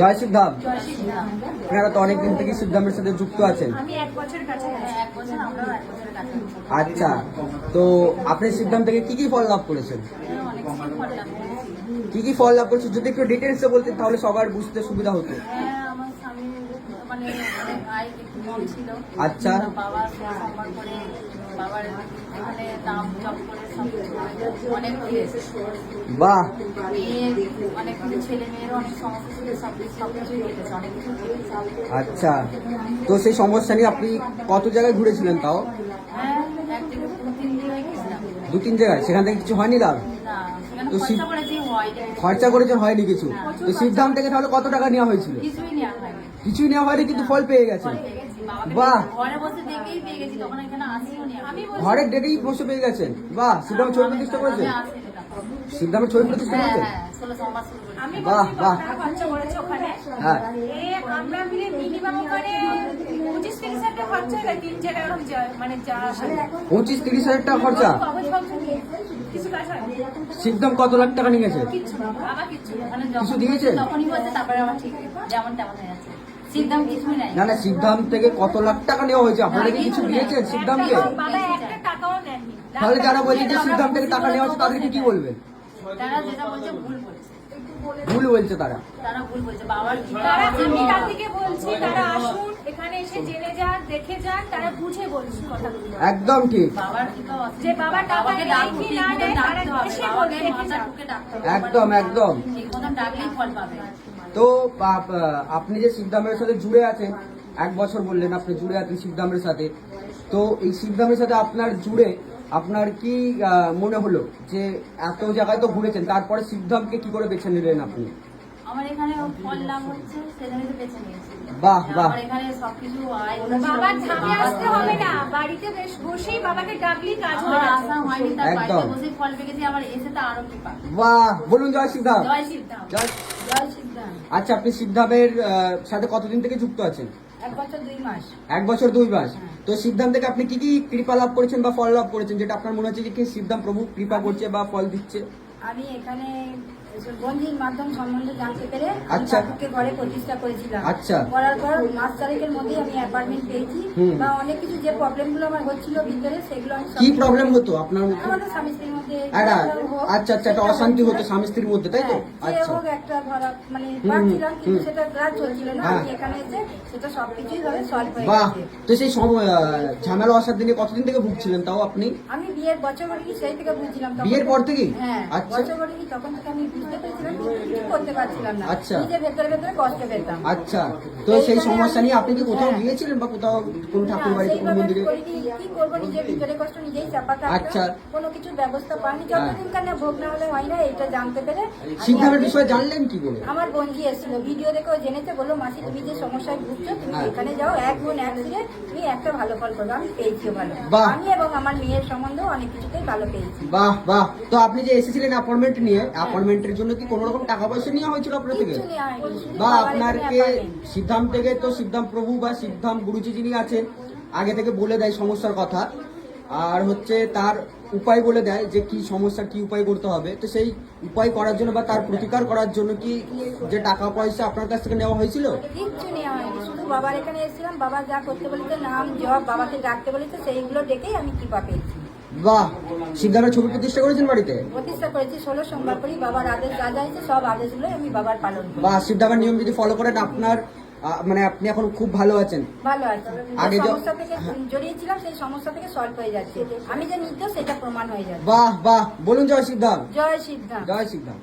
জয় সিদ্ধাম আপনারা তো অনেকদিন থেকে সিদ্ধামের সাথে যুক্ত আছেন। আচ্ছা তো আপনি সিদ্ধাম থেকে কি কি ফল লাভ করেছেন? কি কি ফল লাভ করেছেন? যদি একটু ডিটেলসে বলতেন তাহলে সবার বুঝতে সুবিধা হতো। হ্যাঁ মানে অনেক আয় একটু কম ছিল। আচ্ছা। বাবা সম্মান করে বাবার এখানে নাম জপ করে সব অনেক বাহ! অনেক কিছু ছেলে মেয়েরও অনেক সমস্যা ছিল সব কিছু সব কিছুই কেটেছে অনেক কিছু আচ্ছা। তো সেই সমস্যা নিয়ে আপনি কত জায়গায় ঘুরেছিলেন তাও? হ্যাঁ দু তিন জায়গায় সেখান থেকে কিছু হয়নি লাভ তো খরচা করেছি খরচা করেছেন হয়নি কিছু? তো সিদ্ধাম থেকে তাহলে কত টাকা নেওয়া হয়েছিল? কিছুই নেওয়া হয়নি। কিছুই নেওয়া হয়নি কিন্তু ফল পেয়ে গেছে। বাহ। ঘরে পেয়ে গেছি তখন এখানে আসিও নি। আমি ঘরে ডেকেই বসে পেয়ে গেছেন। বাহ সিদ্ধাম ছবি প্রতিষ্ঠা করেছেন আমি সিদ্ধামের ছবি প্রতিষ্ঠা হ্যাঁ করেছেন হ্যাঁ বাহ, বাহ। হ্যাঁ। এ আমরা মিলে মিনিমাম ওখানে পঁচিশ তিরিশ হাজার টাকা খরচা হয়ে মানে হয় সিদ্ধাম কত লাখ টাকা নিয়ে গেছে কিচ্ছু না। আবার কিচ্ছু না। মানে কিছু দিয়েছে? তখনই বলছে তারপরে আমার ঠিক। যেমন তেমন হয়ে যাচ্ছে। না না সিদ্ধাম থেকে কত লাখ টাকা নেওয়া হয়েছে? আপনারা কি কিছু দিয়েছেন সিদ্ধামকে তাহলে যারা বলছে যে সিদ্ধাম থেকে টাকা নেওয়া হচ্ছে তাদেরকে কি বলবেন তারা যেটা বলছে ভুল বলছে। ভুল বলছে তারা। তারা ভুল বলছে বাবার তারা আমি তার বলছি তারা আসুন এখানে এসে জেনে যান দেখে যান তারা বুঝে বলছি কথাগুলো। একদম ঠিক। বাবার যে বাবা টাকা ডাকতে না ডাকতে হবে। বাবাকে মাথা দেখে ডাকতে হবে। একদম, একদম। ঠিক মতন ডাকলেই ফল পাবে। তো আপ- আপনি যে শিবদামের সাথে জুড়ে আছেন, এক বছর বললেন আপনি জুড়ে আছেন শিবদামের সাথে, তো এই শিবদামের সাথে আপনার জুড়ে আপনার কি মনে হলো যে এত জায়গায় তো ঘুরেছেন, তারপরে শিবধামকে কি করে বেছে নিলেন আপনি? আমার এখানে ফল লাভ হচ্ছে সেজন্যই তো বেছে নিয়েছি। বাহ, বাহ। আমার এখানে সবকিছু আয় ধামে আসতে হবে না। বাড়িতে বেশ বসেই বাবাকে ডাকলেই কাজ আমার হয়ে আশা হয়নি তার বাড়িতে। বসেই ফল আমার এসে তো আরও কি পাবে বাহ বলুন জয় সিদ্ধাম জয় সিদ্ধাম জয় সিদ্ধাম আচ্ছা আপনি সিদ্ধামের আহ, সাথে কতদিন থেকে যুক্ত আছেন? এক বছর দুই মাস। এক বছর দুই মাস। তো সিদ্ধাম থেকে আপনি কি কি কৃপা লাভ করেছেন বা ফল লাভ করেছেন যেটা আপনার মনে হচ্ছে যে কি সিদ্ধাম প্রভু কৃপা করছে বা ফল দিচ্ছে? আমি এখানে বন্ধুর মাধ্যম সম্বন্ধে জানতে পেরে আমি আচ্ছা। ঠাকুরকে ঘরে প্রতিষ্ঠা করেছিলাম। আচ্ছা। করার পর মাস তারিখের মধ্যেই আমি অ্যাপার্টমেন্ট পেয়েছি বা অনেক কিছু যে প্রবলেম আমার হচ্ছিল ভিতরে সেগুলো আমি সব কি প্রবলেম হতো আপনার আমাদের স্বামী স্ত্রীর মধ্যে একটা যেটা হোক, আচ্ছা আচ্ছা একটা অশান্তি হতো স্বামী স্ত্রীর মধ্যে তাই তো? হ্যাঁ, আচ্ছা। হোক একটা ধরা মানে পাচ্ছিলাম কিন্তু সেটা না। হ্যাঁ। আমি এখানে এসে সেটা সবকিছুই ভাবে সলভ হয়ে বাহ! তো সেই সময় ঝামেলা অশান্তি নিয়ে কতদিন থেকে ভুগছিলেন তাও আপনি? আমি বিয়ের বছর করে কি সেই থেকে বুঝছিলাম বিয়ের পর থেকেই? হ্যাঁ আচ্ছা। বছর করে কি তখন থেকে আমি বুঝতে পেরেছিলাম কিন্তু কিছু করতে পারছিলাম না আচ্ছা। নিজের ভেতরে ভেতরে কষ্ট পেতাম আচ্ছা তো সেই সমস্যা নিয়ে আপনি কি কোথাও গিয়েছিলেন বা কোথাও কোন ঠাকুর না, বাড়িতে কোন সেইভাবে মন্দিরে করিনি। কি করব নিজের ভিতরে কষ্ট নিজেই চাপা থাকতাম। আচ্ছা। কোনো কিছুর ব্যবস্থা পাইনি হ্যাঁ। যতদিন কানে ভোগ না হলে হয় না এটা জানতে পেরে আমি বিষয়ে জানলেন কি করে আমার বন্ধু এসেছিল ভিডিও দেখে ও জেনেছে বলল মাসি তুমি যে সমস্যায় ভুগছো তুমি হ্যাঁ। এখানে যাও এক গুণ এক দিলে তুমি একটা ভালো ফল করবে আমি পেয়েছিও ভালো বাহ। আমি এবং আমার মেয়ের সম্বন্ধে অনেক কিছুতেই ভালো পেয়েছি বাহ বাহ তো আপনি যে এসেছিলেন অ্যাপয়েন্টমেন্ট নিয়ে অ্যাপয়েন্টমেন্টের জন্য কি কোনো রকম টাকা পয়সা নেওয়া হয়েছিল আপনার থেকে? বা বাবার আপনার এখানে কে apartment। সিদ্ধাম থেকে তো সিদ্ধাম প্রভু বা সিদ্ধাম গুরুজি যিনি আছেন আগে থেকে বলে দেয় সমস্যার কথা। আর হচ্ছে তার উপায় বলে দেয় যে কি সমস্যা কি উপায় করতে হবে। তো সেই উপায় করার জন্য বা তার প্রতিকার করার জন্য কি যে টাকা পয়সা আপনার কাছ থেকে নেওয়া হয়েছিল? বাবার এখানে এসেছিলাম বাবা যা করতে বলেছে নাম জব বাবাকে ডাকতে বলেছে সেইগুলো ডেকেই আমি কৃপা পেয়েছি। বাহ সিদ্ধামের ছবি প্রতিষ্ঠা করেছেন বাড়িতে? প্রতিষ্ঠা করেছি ষোলো সোমবার করি বাবার আদেশ যা যা হয়েছে সব আদেশগুলো আমি বাবার পালন করি। বা সিদ্ধামের নিয়ম যদি ফলো করেন আপনার আহ, মানে আপনি এখন খুব ভালো আছেন। ভালো আছে। আগে যে য- সমস্যা থেকে জড়িয়েছিলাম সেই সমস্যা থেকে সলভ হয়ে যাচ্ছে। আমি যে নিত্য সেটা প্রমাণ হয়ে যাচ্ছে। বাহ বাহ বলুন জয় সিদ্ধাম জয় সিদ্ধান্ত জয় সিদ্ধাম